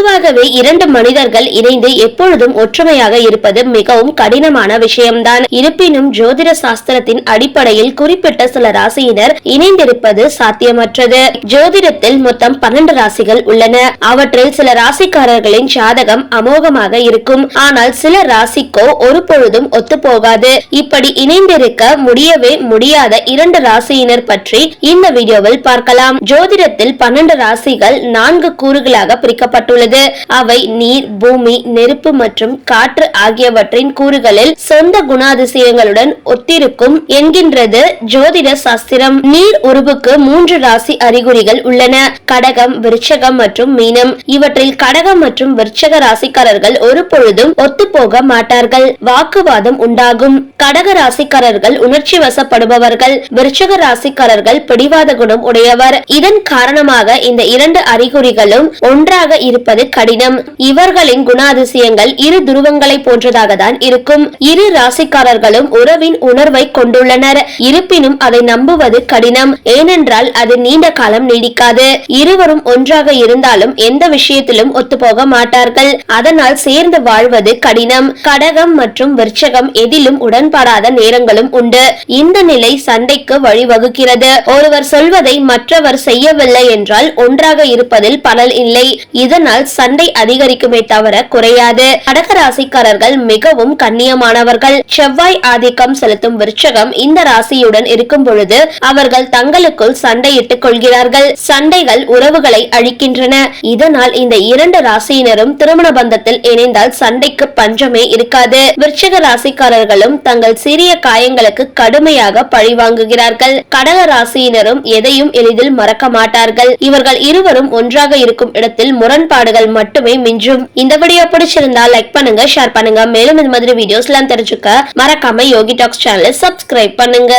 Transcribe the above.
பொதுவாகவே இரண்டு மனிதர்கள் இணைந்து எப்பொழுதும் ஒற்றுமையாக இருப்பது மிகவும் கடினமான விஷயம்தான். இருப்பினும் ஜோதிட சாஸ்திரத்தின் அடிப்படையில் குறிப்பிட்ட சில ராசியினர் இணைந்திருப்பது சாத்தியமற்றது. ஜோதிடத்தில் மொத்தம் பன்னெண்டு ராசிகள் உள்ளன. அவற்றில் சில ராசிக்காரர்களின் ஜாதகம் அமோகமாக இருக்கும். ஆனால் சில ராசிக்கோ ஒரு பொழுதும் ஒத்துப்போகாது. இப்படி இணைந்திருக்க முடியவே முடியாத இரண்டு ராசியினர் பற்றி இந்த வீடியோவில் பார்க்கலாம். ஜோதிடத்தில் பன்னெண்டு ராசிகள் நான்கு கூறுகளாக பிரிக்கப்பட்டுள்ளது. உள்ளது. அவை நீர் பூமி நெருப்பு மற்றும் காற்று ஆகியவற்றின் கூறுகளில் சொந்த குணாதிசயங்களுடன் ஒத்திருக்கும் என்கின்றது ஜோதிட சாஸ்திரம். நீர் உருவுக்கு மூன்று ராசி அறிகுறிகள் உள்ளன. கடகம் விருட்சகம் மற்றும் மீனம். இவற்றில் கடகம் மற்றும் விருட்சக ராசிக்காரர்கள் ஒரு பொழுதும் ஒத்துப்போக மாட்டார்கள். வாக்குவாதம் உண்டாகும். கடக ராசிக்காரர்கள் உணர்ச்சி வசப்படுபவர்கள். விருட்சக ராசிக்காரர்கள் பிடிவாத குணம் உடையவர். இதன் காரணமாக இந்த இரண்டு அறிகுறிகளும் ஒன்றாக இருப்பது கடினம். இவர்களின் குணாதிசயங்கள் இரு துருவங்களை போன்றதாக தான் இருக்கும். இரு ராசிக்காரர்களும் உறவின் உணர்வை கொண்டுள்ளனர். இருப்பினும் அதை நம்புவது கடினம். ஏனென்றால் அது நீண்ட காலம் நீடிக்காது. இருவரும் ஒன்றாக இருந்தாலும் எந்த விஷயத்திலும் ஒத்துப்போக மாட்டார்கள். அதனால் சேர்ந்து வாழ்வது கடினம். கடகம் மற்றும் விருச்சகம் எதிலும் உடன்படாத நேரங்களும் உண்டு. இந்த நிலை சண்டைக்கு வழிவகுக்கிறது. ஒருவர் சொல்வதை மற்றவர் செய்யவில்லை என்றால் ஒன்றாக இருப்பதில் பலன் இல்லை. இதனால் சண்டை அதிகரிக்குமே தவிர குறையாது. கடக ராசிக்காரர்கள் மிகவும் கண்ணியமானவர்கள். செவ்வாய் ஆதிக்கம் செலுத்தும் விருச்சகம் இந்த ராசியுடன் இருக்கும் பொழுது அவர்கள் தங்களுக்குள் சண்டையிட்டுக் கொள்கிறார்கள். சண்டைகள் உறவுகளை அழிக்கின்றன. இதனால் இந்த இரண்டு ராசியினரும் திருமண பந்தத்தில் இணைந்தால் சண்டைக்கு பஞ்சமே இருக்காது. விருச்சிக ராசிக்காரர்களும் தங்கள் சிறிய காயங்களுக்கு கடுமையாக பழிவாங்குகிறார்கள் கடக ராசியினரும் எதையும் எளிதில் மறக்க மாட்டார்கள். இவர்கள் இருவரும் ஒன்றாக இருக்கும் இடத்தில் முரண்பாடு முரண்பாடுகள் மட்டுமே மிஞ்சும். இந்த வீடியோ பிடிச்சிருந்தா லைக் பண்ணுங்க ஷேர் பண்ணுங்க. மேலும் இந்த மாதிரி வீடியோஸ் எல்லாம் தெரிஞ்சுக்க மறக்காம யோகி டாக்ஸ் சேனலை சப்ஸ்கிரைப் பண்ணுங்க.